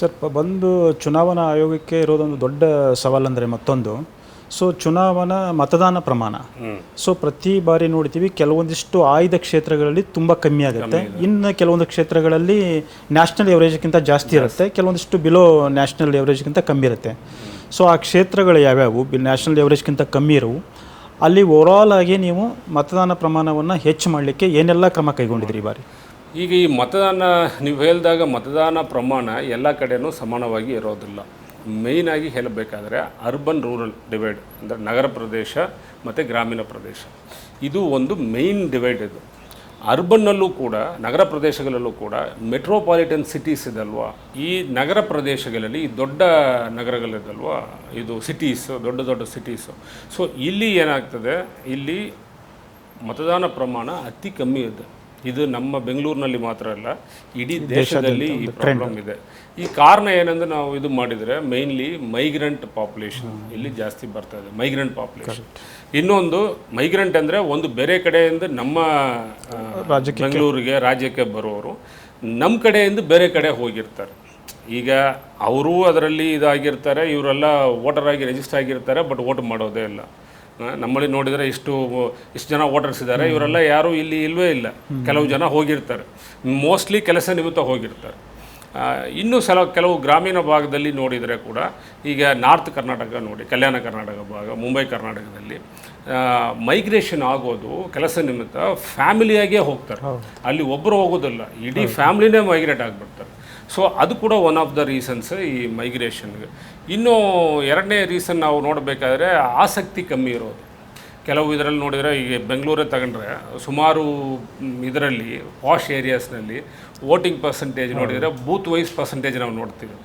Sir ಬಂದು ಚುನಾವಣಾ ಆಯೋಗಕ್ಕೆ ಇರೋದೊಂದು ದೊಡ್ಡ ಸವಾಲಂದರೆ ಮತ್ತೊಂದು. ಸೊ ಚುನಾವಣಾ ಮತದಾನ ಪ್ರಮಾಣ. ಸೊ ಪ್ರತಿ ಬಾರಿ ನೋಡ್ತೀವಿ ಕೆಲವೊಂದಿಷ್ಟು ಆಯ್ದ ಕ್ಷೇತ್ರಗಳಲ್ಲಿ ತುಂಬ ಕಮ್ಮಿ ಆಗುತ್ತೆ. ಇನ್ನು ಕೆಲವೊಂದು ಕ್ಷೇತ್ರಗಳಲ್ಲಿ ನ್ಯಾಷನಲ್ ಎವರೇಜ್ಗಿಂತ ಜಾಸ್ತಿ ಇರುತ್ತೆ. ಕೆಲವೊಂದಿಷ್ಟು ಬಿಲೋ ನ್ಯಾಷನಲ್ ಎವರೇಜ್ಗಿಂತ ಕಮ್ಮಿ ಇರುತ್ತೆ. ಸೊ ಆ ಕ್ಷೇತ್ರಗಳು ಯಾವ್ಯಾವು? ಬಿ ನ್ಯಾಷನಲ್ ಎವರೇಜ್ಗಿಂತ ಕಮ್ಮಿ ಇರುವು ಅಲ್ಲಿ ಓವರಾಲ್ ಆಗಿ ನೀವು ಮತದಾನ ಪ್ರಮಾಣವನ್ನು ಹೆಚ್ಚು ಮಾಡಲಿಕ್ಕೆ ಏನೆಲ್ಲ ಕ್ರಮ ಕೈಗೊಂಡಿದ್ರಿ ಈ ಬಾರಿ? ಈಗ ಈ ಮತದಾನ, ನೀವು ಹೇಳಿದಾಗ ಮತದಾನ ಪ್ರಮಾಣ ಎಲ್ಲ ಕಡೆನೂ ಸಮಾನವಾಗಿ ಇರೋದಿಲ್ಲ. ಮೇಯ್ನಾಗಿ ಹೇಳಬೇಕಾದ್ರೆ ಅರ್ಬನ್ ರೂರಲ್ ಡಿವೈಡ್ ಅಂದರೆ ನಗರ ಪ್ರದೇಶ ಮತ್ತು ಗ್ರಾಮೀಣ ಪ್ರದೇಶ. ಇದು ಒಂದು ಮೇಯ್ನ್ ಡಿವೈಡ್ ಇದು. ಅರ್ಬನ್ನಲ್ಲೂ ಕೂಡ, ನಗರ ಪ್ರದೇಶಗಳಲ್ಲೂ ಕೂಡ ಮೆಟ್ರೋಪಾಲಿಟನ್ ಸಿಟೀಸ್ ಇದಲ್ವಾ? ಈ ನಗರ ಪ್ರದೇಶಗಳಲ್ಲಿ ದೊಡ್ಡ ನಗರಗಳಿದಲ್ವಾ? ಇದು ಸಿಟೀಸ್ ದೊಡ್ಡ ದೊಡ್ಡ ಸಿಟೀಸು ಸೊ ಇಲ್ಲಿ ಏನಾಗ್ತದೆ? ಇಲ್ಲಿ ಮತದಾನ ಪ್ರಮಾಣ ಅತಿ ಕಮ್ಮಿ ಇದೆ. ಇದು ನಮ್ಮ ಬೆಂಗಳೂರಿನಲ್ಲಿ ಮಾತ್ರ ಅಲ್ಲ ಇಡೀ ದೇಶದಲ್ಲಿ ಈ ಪ್ರಾಬ್ಲಮ್ ಇದೆ. ಈ ಕಾರಣ ಏನಂದ್ರೆ ನಾವು ಇದು ಮಾಡಿದರೆ ಮೈನ್ಲಿ ಮೈಗ್ರೆಂಟ್ ಪಾಪ್ಯುಲೇಷನ್ ಇಲ್ಲಿ ಜಾಸ್ತಿ ಬರ್ತಾ ಇದೆ ಮೈಗ್ರೆಂಟ್ ಪಾಪ್ಯುಲೇಷನ್ ಇನ್ನೊಂದು ಮೈಗ್ರೆಂಟ್ ಅಂದರೆ ಒಂದು ಬೇರೆ ಕಡೆಯಿಂದ ನಮ್ಮ ಬೆಂಗಳೂರಿಗೆ ರಾಜ್ಯಕ್ಕೆ ಬರುವವರು ನಮ್ಮ ಕಡೆಯಿಂದ ಬೇರೆ ಕಡೆ ಹೋಗಿರ್ತಾರೆ. ಈಗ ಅವರು ಅದರಲ್ಲಿ ಇದಾಗಿರ್ತಾರೆ ಇವರೆಲ್ಲ ವೋಟರ್ ಆಗಿ ರಿಜಿಸ್ಟರ್ ಆಗಿರ್ತಾರೆ ಬಟ್ ವೋಟ್ ಮಾಡೋದೇ ಇಲ್ಲ. ನಮ್ಮಲ್ಲಿ ನೋಡಿದರೆ ಇಷ್ಟು ಇಷ್ಟು ಜನ ವೋಟರ್ಸ್ ಇದ್ದಾರೆ ಇವರೆಲ್ಲ ಯಾರೂ ಇಲ್ಲಿ ಇಲ್ವೇ ಇಲ್ಲ. ಕೆಲವು ಜನ ಹೋಗಿರ್ತಾರೆ. ಮೋಸ್ಟ್ಲಿ ಕೆಲಸ ನಿಮಿತ್ತ ಹೋಗಿರ್ತಾರೆ. ಇನ್ನೂ ಇನ್ನು ಸಲ ಕೆಲವು ಗ್ರಾಮೀಣ ಭಾಗದಲ್ಲಿ ನೋಡಿದರೆ ಕೂಡ ಈಗ ನಾರ್ತ್ ಕರ್ನಾಟಕ ನೋಡಿ ಕಲ್ಯಾಣ ಕರ್ನಾಟಕ ಭಾಗ ಮುಂಬೈ ಕರ್ನಾಟಕದಲ್ಲಿ ಮೈಗ್ರೇಷನ್ ಆಗೋದು ಕೆಲಸ ನಿಮಿತ್ತ ಫ್ಯಾಮಿಲಿಯಾಗೇ ಹೋಗ್ತಾರೆ. ಅಲ್ಲಿ ಒಬ್ಬರು ಹೋಗೋದಿಲ್ಲ. ಇಡೀ ಫ್ಯಾಮಿಲಿನೇ ಮೈಗ್ರೇಟ್ ಆಗಿಬಿಡ್ತಾರೆ. ಸೊ ಅದು ಕೂಡ ಒನ್ ಆಫ್ ದ ರೀಸನ್ಸ್ ಈ ಮೈಗ್ರೇಷನ್ಗೆ ಇನ್ನು ಎರಡನೇ ರೀಸನ್ ನಾವು ನೋಡಬೇಕಾದ್ರೆ ಆಸಕ್ತಿ ಕಮ್ಮಿ ಇರೋದು. ಕೆಲವು ಇದರಲ್ಲಿ ನೋಡಿದರೆ ಈಗ ಬೆಂಗಳೂರೇ ತಗೊಂಡ್ರೆ ಸುಮಾರು ಇದರಲ್ಲಿ ವಾಶ್ ಏರಿಯಾಸ್ನಲ್ಲಿ ವೋಟಿಂಗ್ ಪರ್ಸೆಂಟೇಜ್ ನೋಡಿದರೆ ಬೂತ್ ವೈಸ್ ಪರ್ಸೆಂಟೇಜ್ ನಾವು ನೋಡ್ತೀವಿ.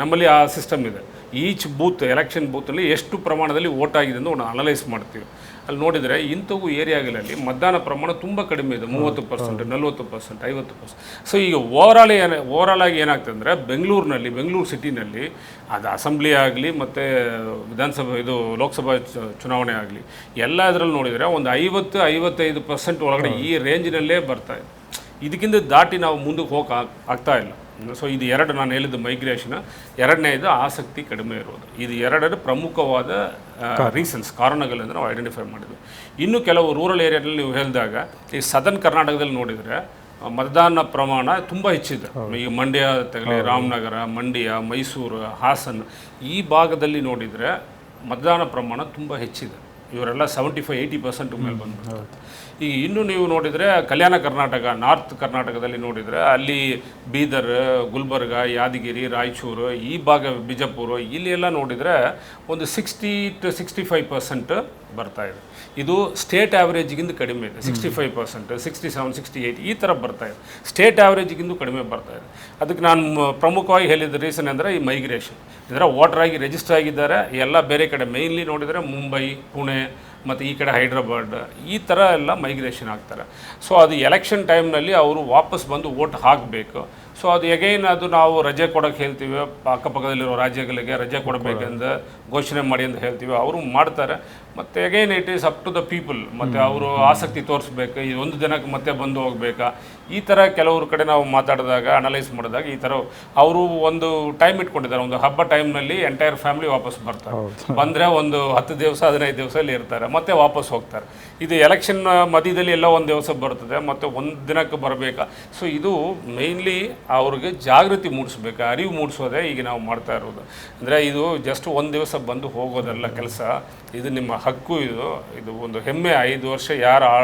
ನಮ್ಮಲ್ಲಿ ಆ ಸಿಸ್ಟಮ್ ಇದೆ. ಈಚ್ ಬೂತ್ ಎಲೆಕ್ಷನ್ ಬೂತಲ್ಲಿ ಎಷ್ಟು ಪ್ರಮಾಣದಲ್ಲಿ ವೋಟ್ ಆಗಿದೆ ಅಂತ ಒಂದು ಅನಲೈಸ್ ಮಾಡ್ತೀವಿ. ಅಲ್ಲಿ ನೋಡಿದರೆ ಇಂಥವು ಏರಿಯಾಗಳಲ್ಲಿ ಮತದಾನ ಪ್ರಮಾಣ ತುಂಬ ಕಡಿಮೆ ಇದೆ ಮೂವತ್ತು ಪರ್ಸೆಂಟ್ ನಲ್ವತ್ತು ಪರ್ಸೆಂಟ್ ಐವತ್ತು ಪರ್ಸೆಂಟ್ ಸೊ ಈಗ ಓವರಾಲ್ ಏನು ಓವರಾಲ್ ಆಗಿ ಏನಾಗ್ತದೆ ಅಂದರೆ ಬೆಂಗಳೂರಿನಲ್ಲಿ ಬೆಂಗಳೂರು ಸಿಟಿನಲ್ಲಿ ಅದು ಅಸೆಂಬ್ಲಿ ಆಗಲಿ ಮತ್ತು ವಿಧಾನಸಭೆ ಇದು ಲೋಕಸಭಾ ಚುನಾವಣೆ ಆಗಲಿ ಎಲ್ಲ ಇದರಲ್ಲಿ ನೋಡಿದರೆ ಒಂದು ಐವತ್ತು ಐವತ್ತೈದು ಪರ್ಸೆಂಟ್ ಒಳಗಡೆ ಈ ರೇಂಜಿನಲ್ಲೇ ಬರ್ತಾ ಇದೆ. ಇದಕ್ಕಿಂತ ದಾಟಿ ನಾವು ಮುಂದಕ್ಕೆ ಹೋಗಕ್ಕೆ ಆಗ್- ಆಗ್ತಾ ಇಲ್ಲ. ಸೊ ಇದು ಎರಡು ನಾನು ಹೇಳಿದ್ದು ಮೈಗ್ರೇಷನ್ ಎರಡನೇದು ಆಸಕ್ತಿ ಕಡಿಮೆ ಇರೋದು. ಇದು ಎರಡರ ಪ್ರಮುಖವಾದ ರೀಸನ್ಸ್ ಕಾರಣಗಳಿಂದ ನಾವು ಐಡೆಂಟಿಫೈ ಮಾಡಿದ್ವಿ. ಇನ್ನು ಕೆಲವು ರೂರಲ್ ಏರಿಯಾದಲ್ಲಿ ನೀವು ಹೇಳಿದಾಗ ಈ ಸದನ್ ಕರ್ನಾಟಕದಲ್ಲಿ ನೋಡಿದರೆ ಮತದಾನ ಪ್ರಮಾಣ ತುಂಬ ಹೆಚ್ಚಿದೆ. ಈಗ ಮಂಡ್ಯ ತಗಲಿ ರಾಮನಗರ ಮಂಡ್ಯ ಮೈಸೂರು ಹಾಸನ ಈ ಭಾಗದಲ್ಲಿ ನೋಡಿದರೆ ಮತದಾನ ಪ್ರಮಾಣ ತುಂಬ ಹೆಚ್ಚಿದೆ. ಇವರೆಲ್ಲ ಸೆವೆಂಟಿ ಫೈವ್ ಏಯ್ಟಿ ಪರ್ಸೆಂಟ್ ಮೇಲೆ ಬಂದ್ಬಿಡ್ತಾರೆ ಈಗ ಇನ್ನು ನೀವು ನೋಡಿದರೆ ಕಲ್ಯಾಣ ಕರ್ನಾಟಕ ನಾರ್ತ್ ಕರ್ನಾಟಕದಲ್ಲಿ ನೋಡಿದರೆ ಅಲ್ಲಿ ಬೀದರ್ ಗುಲ್ಬರ್ಗ ಯಾದಗಿರಿ ರಾಯಚೂರು ಈ ಭಾಗ ಬಿಜಾಪುರ ಇಲ್ಲಿ ಎಲ್ಲ ನೋಡಿದರೆ ಒಂದು sixty two sixty five percent ಬರ್ತಾ ಇದೆ. ಇದು ಸ್ಟೇಟ್ ಆ್ಯಾವ್ರೇಜಿಗಿಂತ ಕಡಿಮೆ ಇದೆ. Sixty five percent sixty seven sixty eight ಈ ಥರ ಬರ್ತಾ ಇದೆ. ಸ್ಟೇಟ್ ಆ್ಯಾವ್ರೇಜಿಗಿಂತ ಕಡಿಮೆ ಬರ್ತಾ ಇದೆ. ಅದಕ್ಕೆ ನಾನು ಪ್ರಮುಖವಾಗಿ ಹೇಳಿದ ರೀಸನ್ ಅಂದರೆ ಈ ಮೈಗ್ರೇಷನ್ ಇದರ ವಾಟರ್ ಆಗಿ ರಿಜಿಸ್ಟರ್ ಆಗಿದ್ದಾರೆ. ಎಲ್ಲ ಬೇರೆ ಕಡೆ ಮೇಯ್ನ್ಲಿ ನೋಡಿದರೆ ಮುಂಬೈ ಪುಣೆ ಮತ್ತು ಈ ಕಡೆ ಹೈದ್ರಾಬಾದ್, ಈ ಥರ ಎಲ್ಲ ಮೈಗ್ರೇಷನ್ ಆಗ್ತಾರೆ. ಸೊ ಅದು ಎಲೆಕ್ಷನ್ ಟೈಮ್ನಲ್ಲಿ ಅವರು ವಾಪಸ್ ಬಂದು ವೋಟ್ ಹಾಕಬೇಕು. ಸೊ ಅದು ಎಗೈನ್ ಅದು ನಾವು ರಜೆ ಕೊಡೋಕೆ ಹೇಳ್ತೀವಿ. ಅಕ್ಕಪಕ್ಕದಲ್ಲಿರೋ ರಾಜ್ಯಗಳಿಗೆ ರಜೆ ಕೊಡಬೇಕೆಂದು ಘೋಷಣೆ ಮಾಡಿ ಅಂತ ಹೇಳ್ತೀವಿ. ಅವರು ಮಾಡ್ತಾರೆ. ಮತ್ತು again it is up to the people ಮತ್ತು ಅವರು ಆಸಕ್ತಿ ತೋರಿಸ್ಬೇಕು. ಈ ಒಂದು ದಿನಕ್ಕೆ ಮತ್ತೆ ಬಂದು ಹೋಗ್ಬೇಕಾ? ಈ ಥರ ಕೆಲವ್ರ ಕಡೆ ನಾವು ಮಾತಾಡಿದಾಗ ಅನಲೈಸ್ ಮಾಡಿದಾಗ ಈ ಥರ ಅವರು ಒಂದು ಟೈಮ್ ಇಟ್ಕೊಂಡಿದ್ದಾರೆ. ಒಂದು ಹಬ್ಬ ಟೈಮ್ನಲ್ಲಿ ಎಂಟೈರ್ ಫ್ಯಾಮಿಲಿ ವಾಪಸ್ ಬರ್ತಾರೆ. ಬಂದರೆ ಒಂದು ಹತ್ತು ದಿವಸ ಹದಿನೈದು ದಿವಸ ಅಲ್ಲಿ ಇರ್ತಾರೆ. ಮತ್ತೆ ವಾಪಸ್ ಹೋಗ್ತಾರೆ. ಇದು ಎಲೆಕ್ಷನ್ ಮಧ್ಯದಲ್ಲಿ ಎಲ್ಲ ಒಂದು ದಿವಸ ಬರ್ತದೆ. ಮತ್ತು ಒಂದು ದಿನಕ್ಕೆ ಬರಬೇಕಾ? ಸೊ ಇದು ಮೇಯ್ನ್ಲಿ ಅವ್ರಿಗೆ ಜಾಗೃತಿ ಮೂಡಿಸ್ಬೇಕು, ಅರಿವು ಮೂಡಿಸೋದೇ ಈಗ ನಾವು ಮಾಡ್ತಾ ಇರೋದು. ಅಂದರೆ ಇದು ಜಸ್ಟ್ ಒಂದು ದಿವಸ ಬಂದು ಹೋಗೋದಲ್ಲ ಕೆಲಸ, ಇದು ನಿಮ್ಮ ಹಕ್ಕು ಇದು. ಇದು ಒಂದು ಹೆಮ್ಮೆ, ಐದು ವರ್ಷ ಯಾರು ಆ,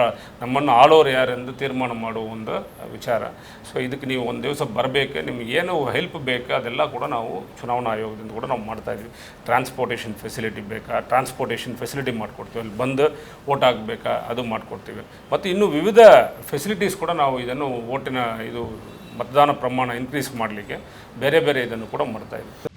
ನಮ್ಮನ್ನು ಆಳೋರು ಯಾರೆಂದು ತೀರ್ಮಾನ ಮಾಡುವ ಒಂದು ವಿಚಾರ. ಸೊ ಇದಕ್ಕೆ ನೀವು ಒಂದು ದಿವಸ ಬರಬೇಕು, ನಿಮ್ಗೆ ಏನು ಹೆಲ್ಪ್ ಬೇಕು ಅದೆಲ್ಲ ಕೂಡ ನಾವು ಚುನಾವಣಾ ಆಯೋಗದಿಂದ ಕೂಡ ನಾವು ಮಾಡ್ತಾ ಇದ್ವಿ ಟ್ರಾನ್ಸ್ಪೋರ್ಟೇಷನ್ ಫೆಸಿಲಿಟಿ ಬೇಕಾ ಟ್ರಾನ್ಸ್ಪೋರ್ಟೇಷನ್ ಫೆಸಿಲಿಟಿ ಮಾಡಿಕೊಡ್ತೀವಿ. ಅಲ್ಲಿ ಬಂದು ಓಟ್ ಹಾಕಬೇಕಾ, ಅದು ಮಾಡಿಕೊಡ್ತೀವಿ. ಮತ್ತು ಇನ್ನೂ ವಿವಿಧ ಫೆಸಿಲಿಟೀಸ್ ಕೂಡ ನಾವು ಇದನ್ನು ಓಟಿನ ಇದು ಮತದಾನ ಪ್ರಮಾಣ ಇನ್ಕ್ರೀಸ್ ಮಾಡಲಿಕ್ಕೆ ಬೇರೆ ಬೇರೆ ಇದನ್ನು ಕೂಡ ಮಾಡ್ತಾ ಇದ್ವಿ.